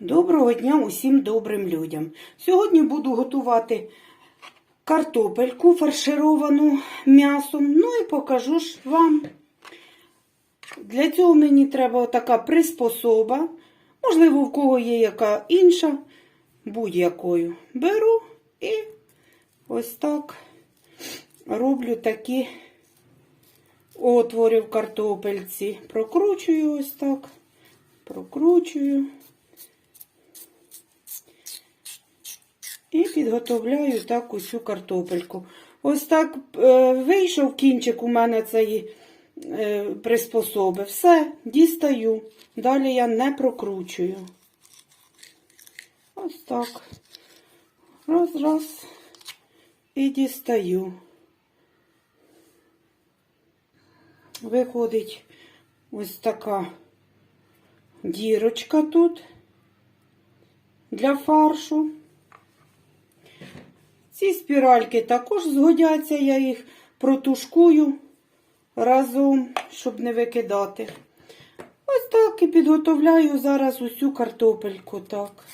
Доброго дня усім добрим людям. Сьогодні буду готувати картопельку фаршировану м'ясом. Ну і покажу ж вам. Для цього мені треба така приспособа. Можливо, в кого є яка інша, будь-якою. Беру і ось так роблю такі отвори в картопельці. Прокручую ось так, прокручую. І підготовляю так усю картопельку. Ось так е, вийшов кінчик у мене цієї е, приспособи. Все, дістаю. Далі я не прокручую. Ось так. Раз, раз. І дістаю. Виходить ось така дірочка тут для фаршу. Ці спіральки також згодяться, я їх протушкую разом, щоб не викидати. Ось так і підготовляю зараз усю картопельку. Так.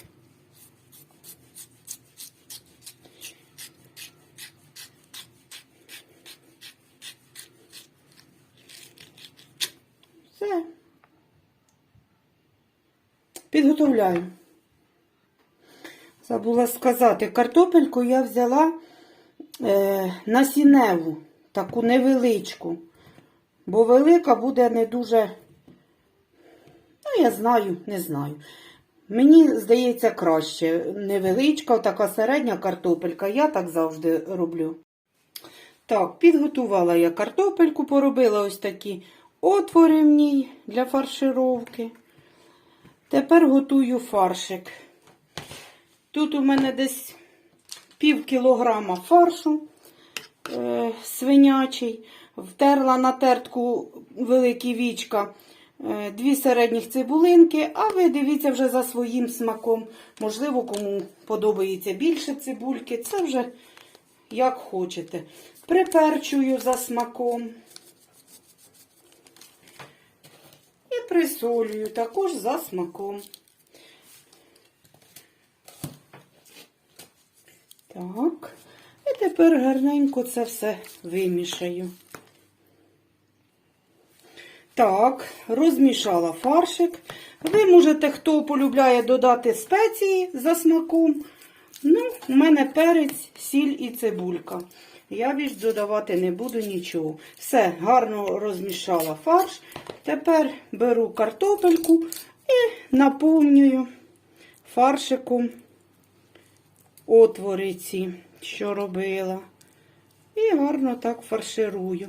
Все. Підготовляю. Забула сказати, картопельку я взяла е, насінневу, таку невеличку, бо велика буде не дуже, ну, я знаю, не знаю. Мені здається краще. Невеличка, така середня картопелька, я так завжди роблю. Так, підготувала я картопельку, поробила ось такі отвори в ній для фаршировки. Тепер готую фаршик. Тут у мене десь пів кілограма фаршу е, свинячий. Втерла на тертку великі вічка, е, дві середніх цибулинки, а ви дивіться вже за своїм смаком. Можливо, кому подобається більше цибульки. Це вже як хочете. Приперчую за смаком. І присолюю також за смаком. Так, і тепер гарненько це все вимішаю. Так, розмішала фаршик. Ви можете, хто полюбляє додати спеції за смаком. Ну, у мене перець, сіль і цибулька. Я більш додавати не буду нічого. Все, гарно розмішала фарш. Тепер беру картопельку і наповнюю фаршиком отвори ці, що робила. І гарно так фарширую.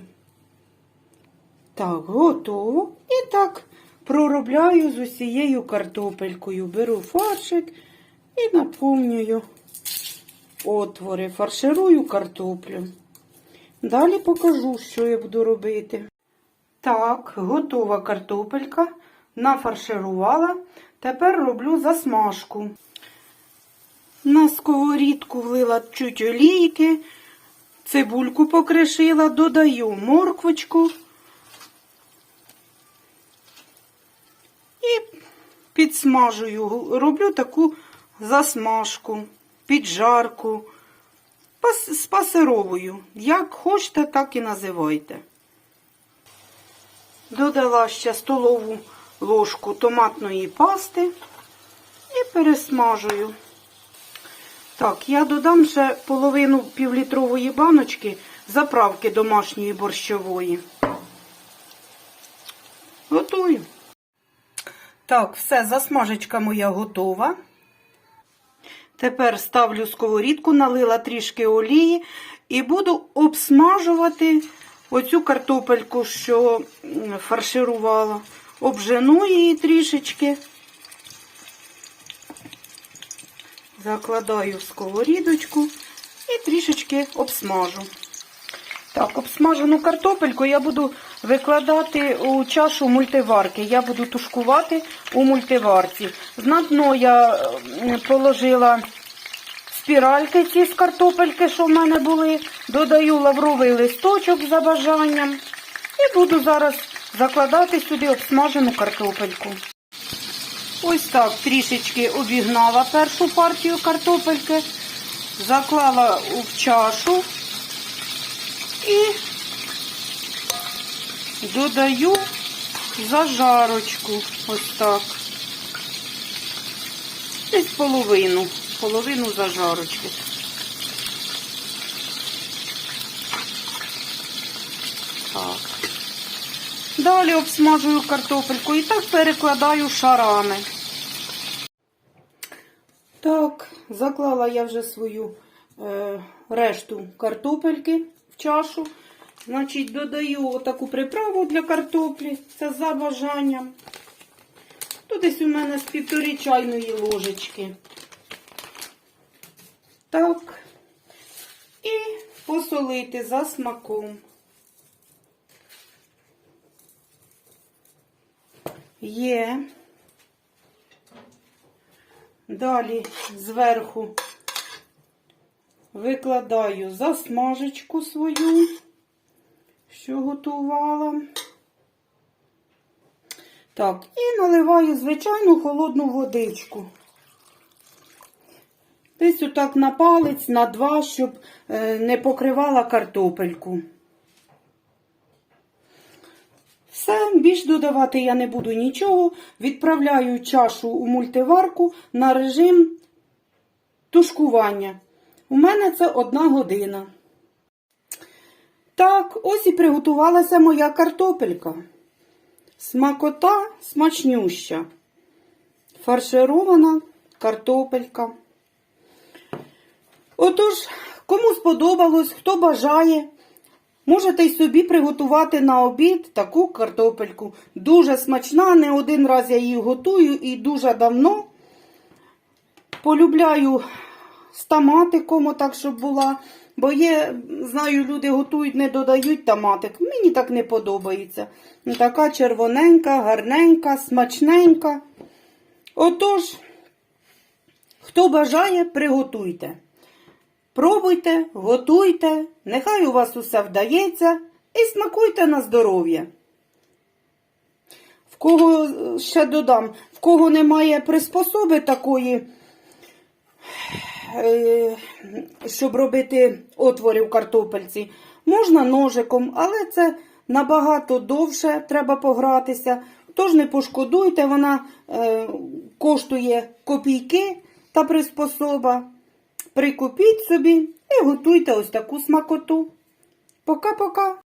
Так, готово. І так проробляю з усією картопелькою. Беру фаршик і наповнюю отвори, фарширую картоплю. Далі покажу, що я буду робити. Так, готова картопелька. Нафарширувала. Тепер роблю засмажку. На сковорідку влила чуть олійки, цибульку покришила, додаю морквочку і підсмажую, роблю таку засмажку, піджарку, пас- спасировую. Як хочете, так і називайте. Додала ще столову ложку томатної пасти і пересмажую. Так, я додам ще половину півлітрової баночки заправки домашньої борщової. Готую. Так, все, засмажечка моя готова. Тепер ставлю сковорідку, налила трішки олії і буду обсмажувати оцю картопельку, що фарширувала. Обжену її трішечки. Закладаю в сковорідочку і трішечки обсмажу. Так, обсмажену картопельку я буду викладати у чашу мультиварки. Я буду тушкувати у мультиварці. На дно я положила спіральки ці з картопельки, що в мене були. Додаю лавровий листочок за бажанням. І буду зараз закладати сюди обсмажену картопельку. Ось так трішечки обігнала першу партію картопельки, заклала в чашу і додаю зажарочку. Ось так. Десь половину, половину зажарочки. Так. Далі обсмажую картопельку і так перекладаю шарами. Так, заклала я вже свою е, решту картопельки в чашу. Значить, додаю отаку приправу для картоплі. Це за бажанням. Тут десь у мене з півтори чайної ложечки. Так. І посолити за смаком. Є. Далі зверху викладаю засмажечку свою, що готувала. Так, і наливаю звичайну холодну водичку. Десь отак на палець, на два, щоб е, не покривала картопельку. Все, більш додавати я не буду нічого. Відправляю чашу у мультиварку на режим тушкування. У мене це одна година. Так, ось і приготувалася моя картопелька. Смакота смачнюща. Фарширована картопелька. Отож, кому сподобалось, хто бажає, можете й собі приготувати на обід таку картопельку. Дуже смачна, не один раз я її готую і дуже давно. Полюбляю з томатиком, так, щоб була. Бо є, знаю, люди готують, не додають томатик. Мені так не подобається. Така червоненька, гарненька, смачненька. Отож, хто бажає, приготуйте. Пробуйте, готуйте, нехай у вас усе вдається і смакуйте на здоров'я. В кого ще додам, в кого немає приспособи такої, е, щоб робити отвори в картопельці, можна ножиком, але це набагато довше треба погратися. Тож не пошкодуйте, вона е, коштує копійки та приспособа. Прикупіть собі і готуйте ось таку смакоту. Пока-пока!